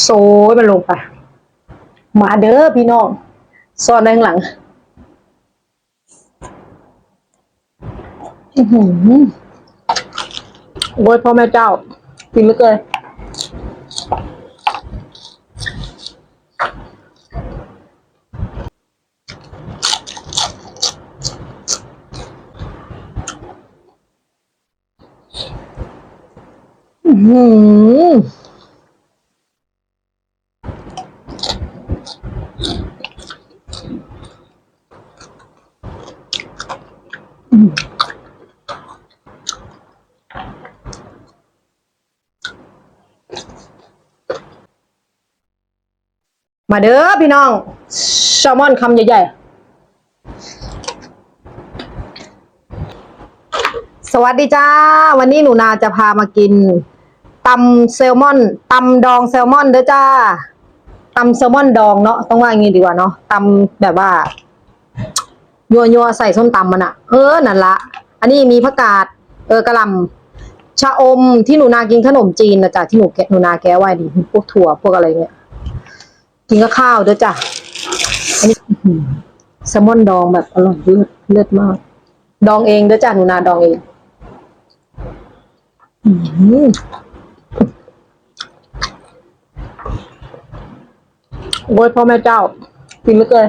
โซยมันลงไป มาเด้อพี่น้องซ่อนไว้ข้างหลังอือหือโอ้ยพ่อแม่เจ้ากินเหลือเกินอือหือ มาเด้อพี่น้องแซลมอนคำใหญ่ๆ สวัสดีจ้า วันนี้หนูนาจะพามากินตำแซลมอนตำดองแซลมอนเด้อจ้าตำแซลมอนดองเนาะต้องว่าอย่างงี้ดีกว่าเนาะตำแบบว่ายัวยัวใส่ส้มตำมันอะเออนั่นละ อันนี้มีผักกาดเออกระลำชะอมที่หนูนากินขนมจีนนะจ๊ะที่หนูแกหนูนาแก้ไว้ดิพวกถั่วพวกอะไรเงี้ย กินกับข้าวด้วยจ้ะ อันนี้แซลมอนดองแบบอร่อยเลิศเลิศมาก ดองเองด้วยจ้ะหนูนาดองเองอื้อหือโอ้ยพ่อแม่เจ้ากินเหลือเกิน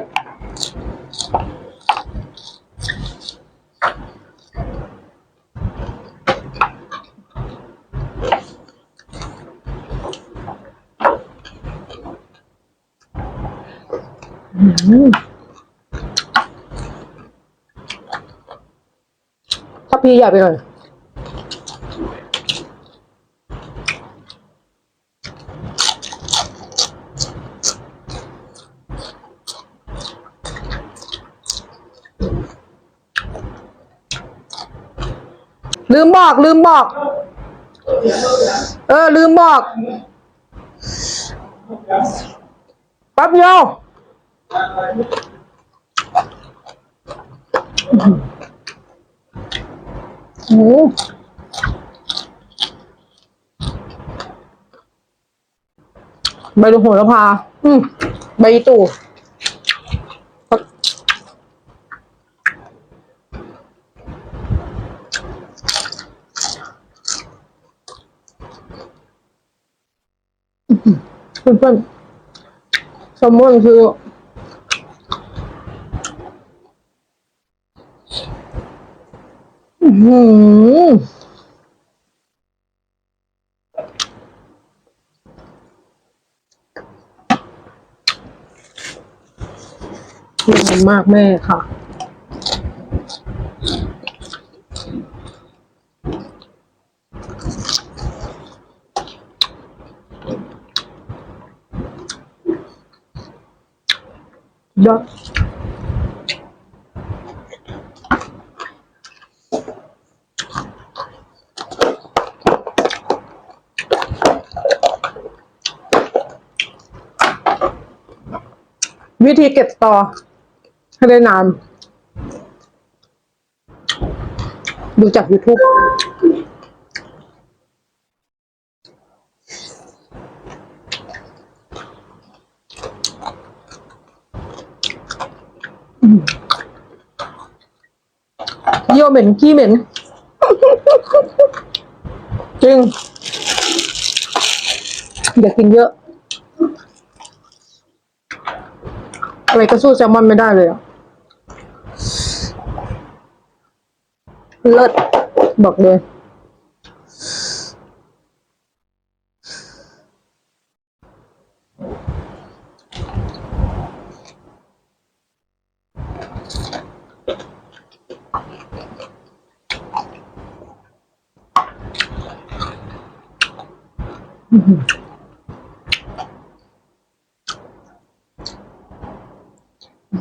ถ้าพี่ใหญ่ไปหน่อยลืมบอก ลืมบอก เออ ลืมบอกแป๊บเดียว โอ้ใบดูโหระพา อืมใบตู่เพื่อนๆแซลมอนคืออื้อ หืออร่อยมากแม่ค่ะ ยอด วิธีเก็บต่อให้ได้นาน ดูจาก YouTube เยี่ยวเหม็นขี้เหม็น จริง อย่ากินเยอะ อะไรก็สู้แซลมอนไม่ได้เลยอะเลิศบอกเลย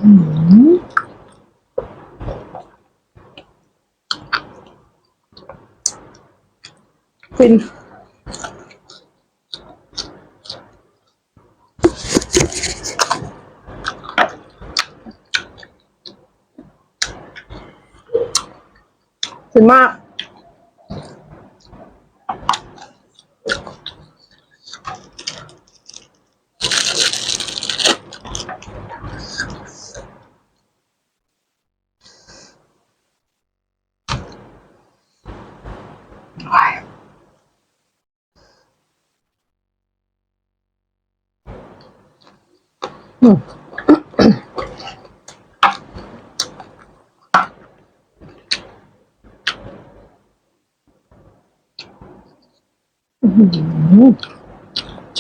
ฟินฟินมาก ชิ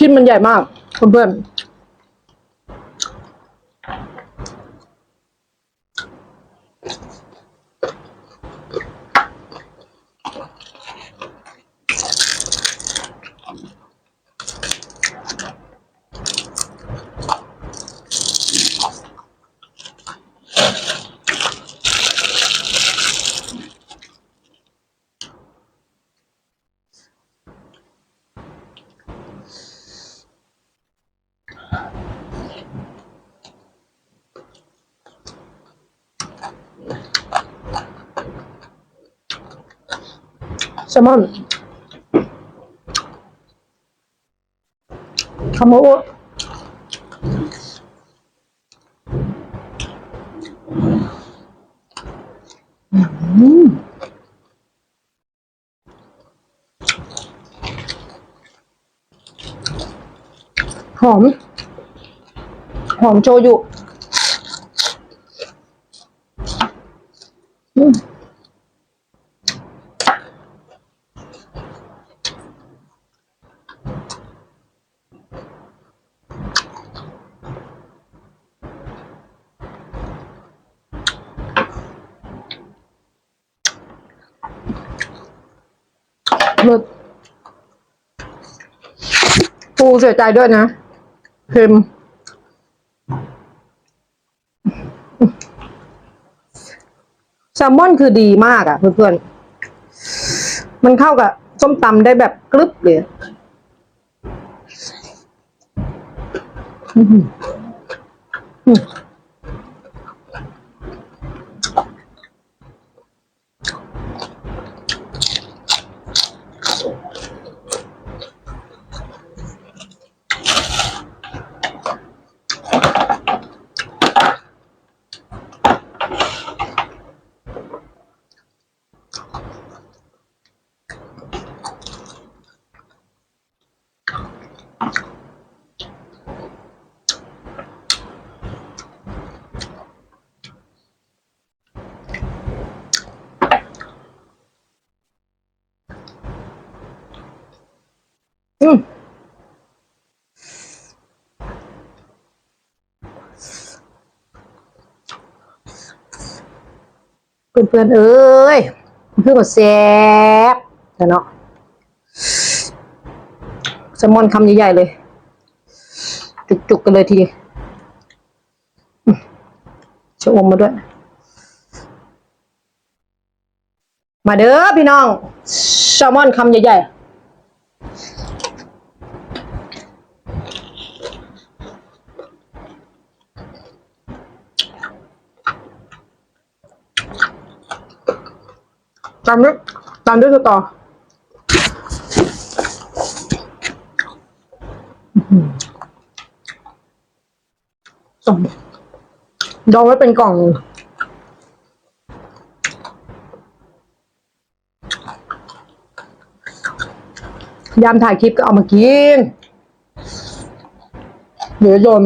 ้นมันใหญ่มากเพื่อนๆแซลมอนคาโมโอหอม หอมโชยุอืม เลิศปูเสียใจด้วยนะเค็มแซลมอนคือดีมากอะ่ะ เพื่อนๆ มันเข้ากับส้มตำได้แบบกรึบเลยอืม อืมเพื่อนๆเอ้ยเพื่อนก็แซ่บแต่เนาะ ลมอนคำใหญ่ๆเลย จุกๆกันเลยทีเดียวอืมชะอมมาด้วย มาเด้อพี่น้องแซลมอนคำใหญ่ๆตามด้วยตามด้วยสตออื้อหือส่ง ดองไว้เป็นกล่อง ยามถ่ายคลิปก็เอามากิน เดี๋ยวโยน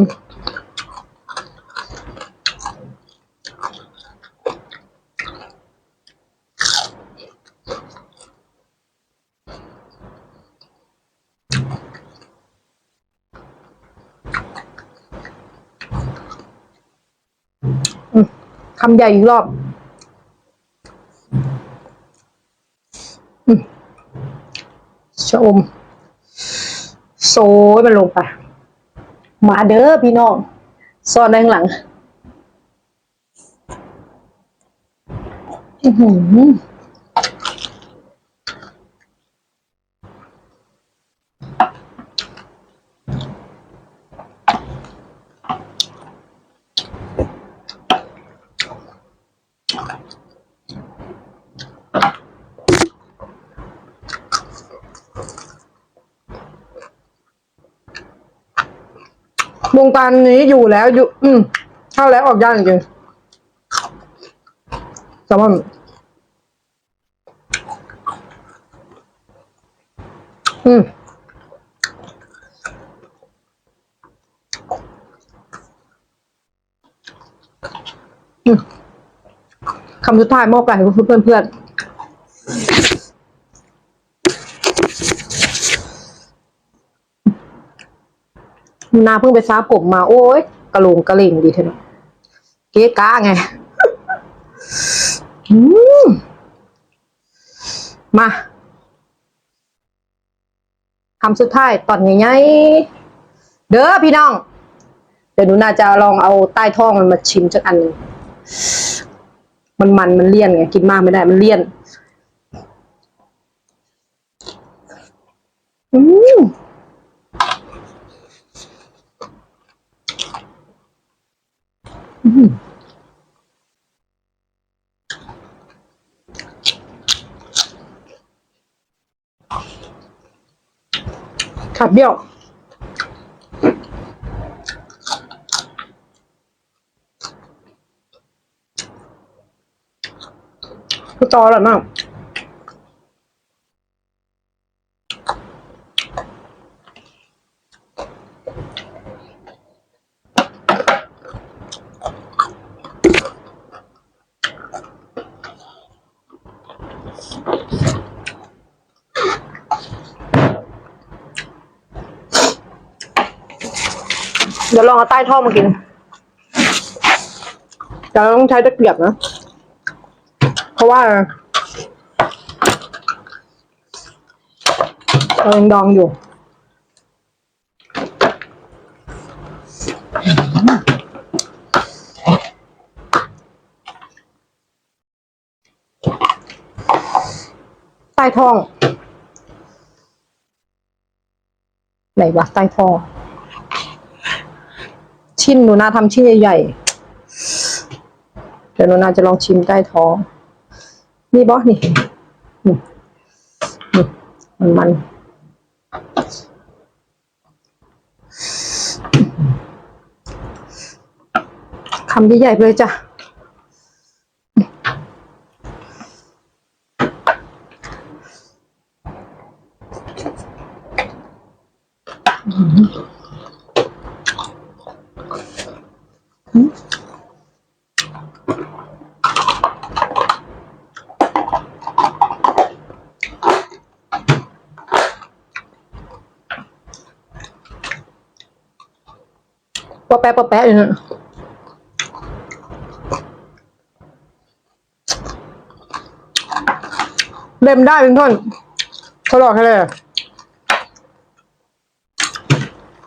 คำใหญ่อีกรอบอชะอม โซยมันลงไป มาเด้อพี่น้องซ่อนในข้างหลังอือหือ วงการนี้อยู่แล้วอยู่ อืมเข้าแล้วออกยากจริงๆแซลมอนอืมคำสุดท้ายมอบไก่ให้เพื่อนเพื่อนๆ นาเพิ่งไปซาผมมา โอ้ยกระโหลงกระเหล่งดีเถอะเนอะเก๊ก้าไงมาคำสุดท้ายตอนใหญ่ๆเด้อพี่น้อง เดี๋ยวหนูน่าจะลองเอาใต้ท้องมันมาชิมสักอันนึงมันมันมันเลี่ยนไงกินมากไม่ได้มันเลี่ยน อืมอืม ขับเบี้ยวต่อแล้วมาก เดี๋ยวลองเอาใต้ท่อมากินแต่เราต้องใช้ตะเกียบนะ เพราะว่าเรายังดองอยู่ ใต้ท้อง ไหนวะใต้ท้อง ชิ้นหนูนาทำชิ้นใหญ่ๆเดี๋ยวหนูนาจะลองชิมใต้ท้องนี่บอสนี่มันมันคำใหญ่ๆเลยจ้ะ ปะแปะปะแปะอยู่นะเล็มได้เป็นท่อนเขาหลอกให้เลย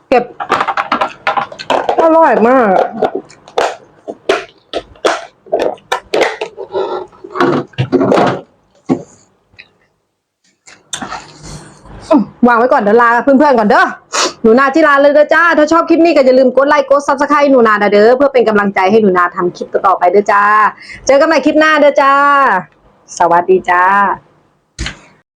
เก็บอร่อยมากวางไว้ก่อนเดี๋ยวลาเพื่อนๆก่อนเด้อ หนูนาที่ลาเลยเด้อจ้า ถ้าชอบคลิปนี้ก็อย่าลืมกดไลค์กดซับสไครต์หนูนาเด้อเพื่อเป็นกำลังใจให้หนูนาทำคลิปต่อๆไปเด้อจ้า เจอกันใหม่คลิปหน้าเด้อจ้า สวัสดีจ้า